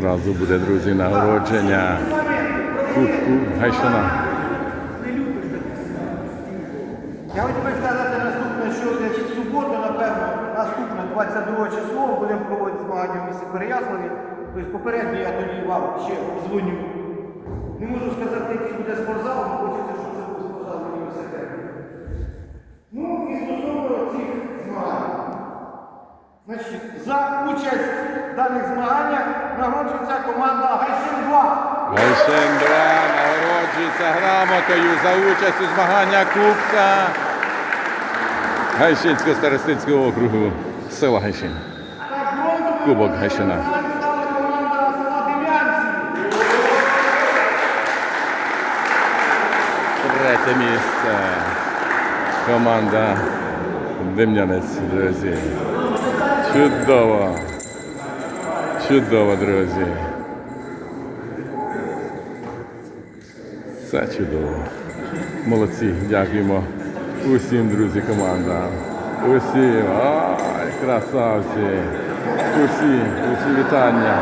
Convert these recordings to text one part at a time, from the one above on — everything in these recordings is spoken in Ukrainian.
Зразу буде, друзі, нагородження Кубку Гайшина. Я хотів би сказати наступне, що десь в суботу, напевно, наступне 22 число будемо проводити змагання в місті Переяславі. Тобто попередньо я тоді вам ще дзвоню. Не можу сказати, який буде спортзал, але хочеться, щоб це був спортзал в університеті. Ну і стосовно цих змагань. Значить, за участь даних змаганнях нагороджується команда Гайшин 2. Гайшин 2 нагороджується грамотою за участь у змаганнях Кубка Гайшинського старостинського округу села Гайшин. Кубок Гайшина. Третє місце. Команда Дем'янець, друзі. Чудово. Чудово, друзі. Це чудово. Молодці, дякуємо усім, друзі, командам. Усім. Ай, красавці. Усі, усі вітання.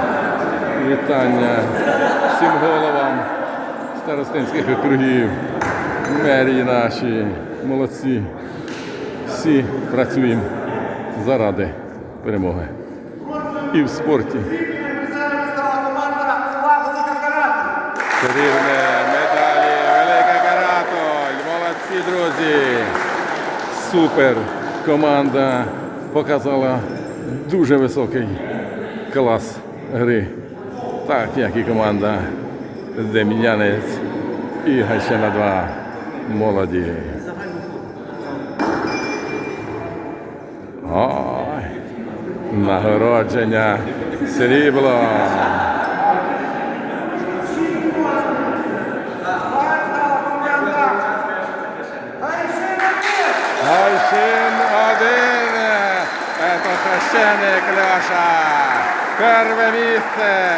Вітання всім головам старостинських округів, мерії наші, молодці. Всі працюємо заради перемоги. І в спорті. Срібне медалі Велика Каратоль. Молодці, друзі. Супер. Команда показала дуже високий клас гри. Так, як і команда Дем'янець і Гайшина 2. Молоді. Ой. Нагородження срібло. Гайшин один. Это священник Леша. Перше місце.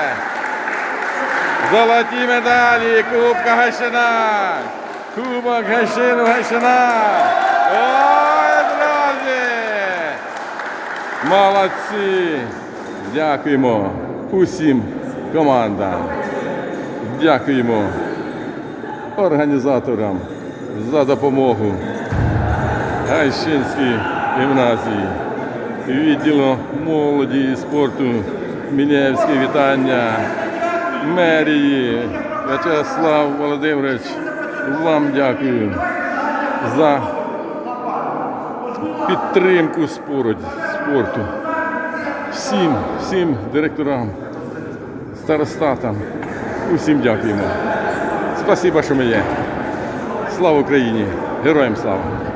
Золоті медалі Кубка Гайшина. Кубок Гайшину Гайшина. Ой, друзі! Молодці! Дякуємо усім командам. Дякуємо організаторам за допомогу. Гайщинській гімназії, відділу молоді і спорту, Міняєвське вітання, мерії, В'ячеслав Володимирович, вам дякую за підтримку спорту. Всім, всім директорам, старостатам, усім дякуємо. Спасибо, що ми є. Слава Україні! Героям слава!